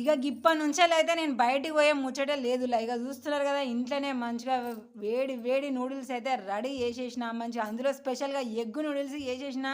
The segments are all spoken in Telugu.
ఇక గిప్ప నుంచెలైతే నేను బయటికి పోయే ముచ్చటే లేదులే. ఇక చూస్తున్నారు కదా ఇంట్లోనే మంచిగా వేడి వేడి నూడిల్స్ అయితే రెడీ చేసేసిన. మంచిగా అందులో స్పెషల్గా ఎగ్గు నూడిల్స్ చేసేసిన.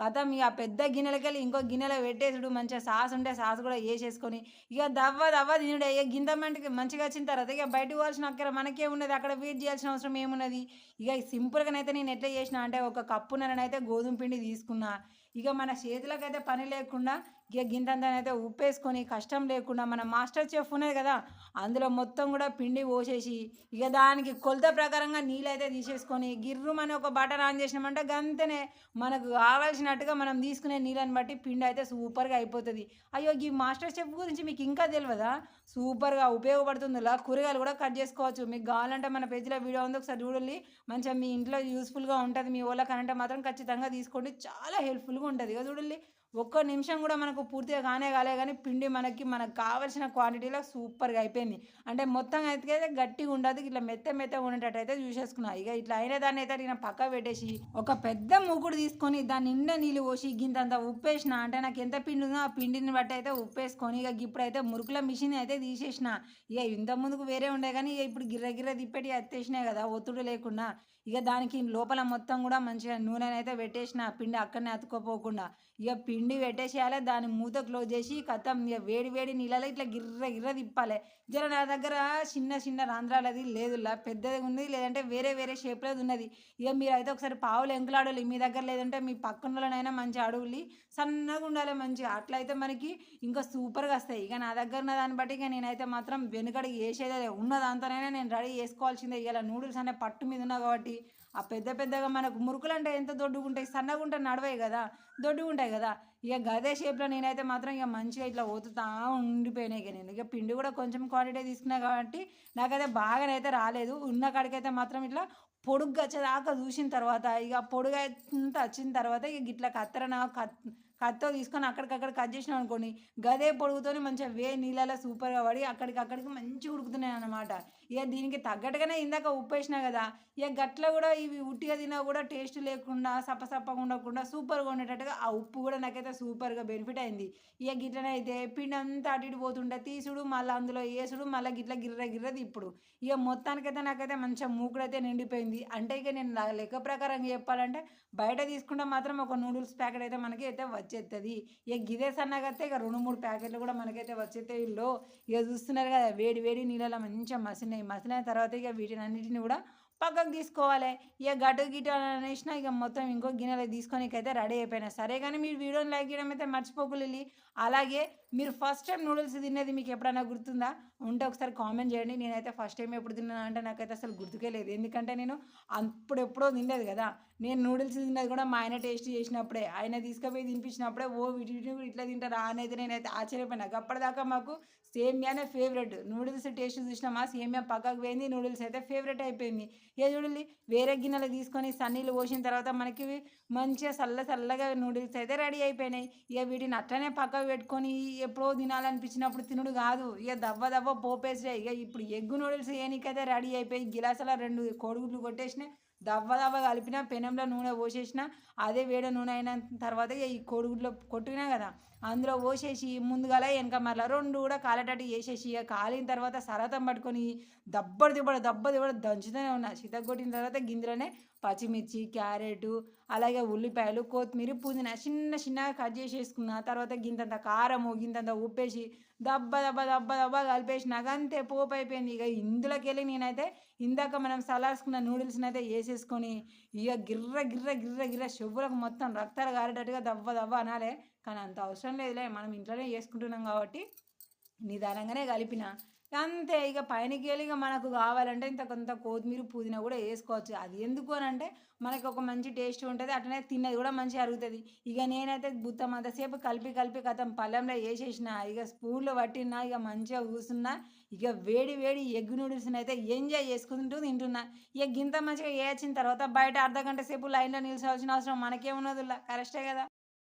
కథం ఇక పెద్ద గిన్నెలకెళ్ళి ఇంకో గిన్నెలో పెట్టేసుడు. మంచిగా సాస్ ఉంటే సాస్ కూడా వేసేసుకొని ఇక దవ్వ దవ్వ తినుడు. ఇక గింత మంటికి మంచిగా వచ్చిన తర్వాత ఇక బయటకు పోవాల్సిన అక్కడ మనకే ఉన్నది. అక్కడ వెయిట్ చేయాల్సిన అవసరం ఏమున్నది? ఇక సింపుల్గానైతే నేను ఎట్లా చేసిన అంటే ఒక కప్పునైతే గోధుమ పిండి తీసుకున్నా. ఇక మన చేతులకైతే పని లేకుండా ఇక గింతంతనైతే ఉప్పేసుకొని కష్టం లేకుండా మన మాస్టర్ చెఫ్ ఉన్నది కదా అందులో మొత్తం కూడా పిండి పోసేసి ఇక దానికి కొలత ప్రకారంగా నీళ్ళైతే తీసేసుకొని గిర్రు మనం ఒక బటన్ ఆన్ చేసినామంటే గంతనే మనకు కావాల్సినట్టుగా మనం తీసుకునే నీళ్ళని బట్టి పిండి అయితే సూపర్గా అయిపోతుంది. అయ్యో ఈ మాస్టర్ చెఫ్ గురించి మీకు ఇంకా తెలియదా సూపర్గా ఉపయోగపడుతుంది ఇలా కూరగాయలు కూడా కట్ చేసుకోవచ్చు. మీకు కావాలంటే మన పేజీలో వీడియో ఉంది ఒకసారి చూడండి. మంచిగా మీ ఇంట్లో యూస్ఫుల్గా ఉంటుంది మీ వాళ్ళకి అంటే మాత్రం ఖచ్చితంగా తీసుకోండి. చాలా హెల్ప్ఫుల్గా ఉంటుంది. ఇక చూడండి. ఒక్క నిమిషం కూడా మనకు పూర్తిగా కానే కాలే కానీ పిండి మనకి మనకు కావాల్సిన క్వాంటిటీలో సూపర్గా అయిపోయింది. అంటే మొత్తం అయితే గట్టిగా ఉండదు ఇట్లా మెత్త మెత్త ఉండేటట్టు అయితే చూసేసుకున్నా. ఇక ఇట్లా అయిన దాన్ని అయితే నేను పక్క పెట్టేసి ఒక పెద్ద మూకుడు తీసుకొని దాని నిండా నీళ్ళు పోసి గింతంత ఉప్పేసిన. అంటే నాకు ఎంత పిండి ఉందో ఆ పిండిని బట్టి అయితే ఉప్పేసుకొని ఇక ఇప్పుడైతే మురుకుల మిషన్ అయితే తీసేసిన. ఇక ఇంత ముందుకు వేరే ఉండే కానీ ఇక ఇప్పుడు గిర్ర గిర్ర తిప్పేటి ఎత్తేసినాయి కదా ఒత్తుడు లేకుండా. ఇక దానికి లోపల మొత్తం కూడా మంచిగా నూనె అయితే పెట్టేసిన పిండి అక్కడనే అతుక్కోపోకుండా ఇక పిండి పెట్టేసేయాలి దాని మూత క్లోజ్ చేసి కథం ఇక వేడి వేడి నీళ్ళలో ఇట్లా గిర్ర గిర్ర తిప్పాలి. జర నా దగ్గర చిన్న చిన్న రంధ్రాలది లేదులా పెద్దది ఉంది లేదంటే వేరే వేరే షేప్లో ఉన్నది. ఇక మీరు అయితే ఒకసారి పావులు ఎంకులాడాలి మీ దగ్గర లేదంటే మీ పక్కనలోనైనా మంచి అడుగులి సన్నగా ఉండాలి మంచిగా. అట్లయితే మనకి ఇంకా సూపర్గా వస్తాయి. ఇక నా దగ్గర ఉన్న దాన్ని బట్టి ఇక నేనైతే మాత్రం వెనుకడికి వేసేదే ఉన్న దాంతోనైనా నేను రెడీ చేసుకోవాల్సిందే. ఇలా నూడిల్స్ అనే పట్టు మీద ఉన్నా కాబట్టి ఆ పెద్ద పెద్దగా మనకు మురుకులు అంటే ఎంత దొడ్డుగా ఉంటాయి సన్నగా ఉంటే నడవాయి కదా దొడ్డుగుంటాయి కదా. ఇక గదే షేప్లో నేనైతే మాత్రం ఇక మంచిగా ఇట్లా ఓతుతా ఉండిపోయినాయి ఇక నేను. ఇక పిండి కూడా కొంచెం క్వాంటిటీ తీసుకున్నా కాబట్టి నాకైతే బాగానైతే రాలేదు. ఉన్న కాడికైతే మాత్రం ఇట్లా పొడుగ్గా వచ్చేదాకా చూసిన తర్వాత ఇక పొడుగు అంతా వచ్చిన తర్వాత ఇక ఇట్లా కత్తెర కత్ కత్తో తీసుకొని అక్కడికక్కడ కట్ చేసినాం అనుకోండి గదే పొడుగుతోని మంచిగా వే నీళ్ళలో సూపర్గా పడి అక్కడికి అక్కడికి మంచిగా ఉడుకుతున్నాయి అనమాట ఇక దీనికి తగ్గట్టుగానే ఇందాక ఉప్పు వేసినా కదా ఇక గట్ల కూడా ఇవి ఉట్టిగా తిన్నా కూడా టేస్ట్ లేకుండా సప్పసప్పగా ఉండకుండా సూపర్గా ఉండేటట్టుగా ఆ ఉప్పు కూడా నాకైతే సూపర్గా బెనిఫిట్ అయింది. ఇక గిట్లనే అయితే పిండి అంతా అటు ఇటు పోతుంటే తీసుడు మళ్ళీ అందులో వేసుడు మళ్ళీ గిట్ల గిర్ర గిర్రది ఇప్పుడు ఇక మొత్తానికైతే నాకైతే మంచిగా మూకుడైతే నిండిపోయింది. అంటే ఇక నేను లెక్క ప్రకారం చెప్పాలంటే బయట తీసుకుంటే మాత్రం ఒక నూడిల్స్ ప్యాకెట్ అయితే మనకి అయితే వచ్చేస్తుంది ఇక గిదే సన్నగతే ఇక రెండు మూడు ప్యాకెట్లు కూడా మనకైతే వచ్చేస్తాయి వీళ్ళు ఇక చూస్తున్నారు కదా వేడి వేడి నీళ్ళలో మంచిగా మసినాయి మసిలిన తర్వాత ఇక వీటిని అన్నిటిని కూడా పక్కకు తీసుకోవాలి. ఇక గడ్డ గిట్ట అనేసిన ఇక మొత్తం ఇంకో గిన్నెలో తీసుకొని అయితే రెడీ అయిపోయినా. సరే కానీ మీరు వీడియోని లైక్ చేయడం అయితే మర్చిపోకలేదు అలాగే మీరు ఫస్ట్ టైం నూడిల్స్ తినేది మీకు ఎప్పుడైనా గుర్తుందా? ఉంటే ఒకసారి కామెంట్ చేయండి. నేనైతే ఫస్ట్ టైం ఎప్పుడు తిన్నాను అంటే నాకైతే అసలు గుర్తుకే లేదు. ఎందుకంటే నేను అప్పుడు ఎప్పుడో తినలేదు కదా. నేను నూడిల్స్ తిన్నది కూడా మా ఆయన టేస్ట్ చేసినప్పుడే. ఆయన తీసుకుపోయి తినిపించినప్పుడే ఓ వీటి ఇట్లా తింటారా? అనేది నేనైతే ఆశ్చర్యపోయినా. అప్పటిదాకా మాకు సేమియానే ఫేవరెట్ నూడిల్స్ టేస్ట్ చూసినామా? సేమియా పక్కకు పోయింది. నూడిల్స్ అయితే ఫేవరెట్ అయిపోయింది. ఏ చూడండి వేరే గిన్నెలు తీసుకొని సన్నీళ్ళు పోసిన తర్వాత మనకి మంచిగా చల్ల చల్లగా నూడిల్స్ అయితే రెడీ అయిపోయినాయి. ఇక వీటిని అట్లనే పక్కకు పెట్టుకొని ఎప్పుడో తినాలనిపించినప్పుడు తినుడు కాదు. ఇక దవ్వ దవ్వ పోపేసినాయి. ఇక ఇప్పుడు ఎగ్గు నూడిల్స్ ఏనికైతే రెడీ అయిపోయి గిలాసాల రెండు కోడిగుడ్లు కొట్టేసినాయి. దవ్వ దవ్వ కలిపిన పెనంలో నూనె పోసేసిన అదే వేడి నూనె అయిన తర్వాత ఇక ఈ కోడిగుడ్లో కొట్టినా కదా అందులో పోసేసి ముందుగాల వెనక మళ్ళీ రెండు కూడా కాలేటట్టు వేసేసి ఇక కాలిన తర్వాత సరతం పట్టుకొని దబ్బడు దిబ్బడు దబ్బ దిబ్బడు దంచుతూనే ఉన్నా. కొట్టిన తర్వాత గింజలోనే పచ్చిమిర్చి క్యారెట్ అలాగే ఉల్లిపాయలు కొత్తిమీర పుదీనా చిన్న చిన్నగా కట్ చేసేసుకున్న తర్వాత గింతంత కారము గింతంత ఉప్పేసి దబ్బ దబ్బ దబ్బ దబ్బ కలిపేసినాక అంతే పోపు అయిపోయింది. ఇక ఇందులోకి వెళ్ళి నేనైతే ఇందాక మనం సలాసుకున్న నూడిల్స్ని అయితే వేసేసుకొని ఇక గిర్ర గిర్ర గిర్ర గిర్ర చెవులకు మొత్తం రక్తాలు కారేటట్టుగా దవ్వ దవ్వ అనాలే. కానీ అంత అవసరం లేదులే. మనం ఇంట్లోనే చేసుకుంటున్నాం కాబట్టి నిదానంగానే కలిపిన. అంతే ఇక పైనకి వెళ్ళి ఇక మనకు కావాలంటే ఇంత కొంత కొత్తిమీర పుదీనా కూడా వేసుకోవచ్చు. అది ఎందుకు అని అంటే మనకు ఒక మంచి టేస్ట్ ఉంటుంది అట్లనే తిన్నది కూడా మంచిగా అరుగుతుంది. ఇక నేనైతే బుత్తం అంతసేపు కలిపి కలిపి కథం పళ్ళెంలో వేసేసిన ఇక స్పూన్లో పట్టినా ఇక మంచిగా కూసున్నా ఇక వేడి వేడి ఎగ్ నూడిల్స్ని అయితే ఎంజాయ్ చేసుకుంటూ తింటున్నా. ఇక గింత మంచిగా వేసిన తర్వాత బయట అర్ధ గంట సేపు లైన్లో నిలిచాల్సిన అవసరం మనకేమున్నదిలా కరెక్టే కదా?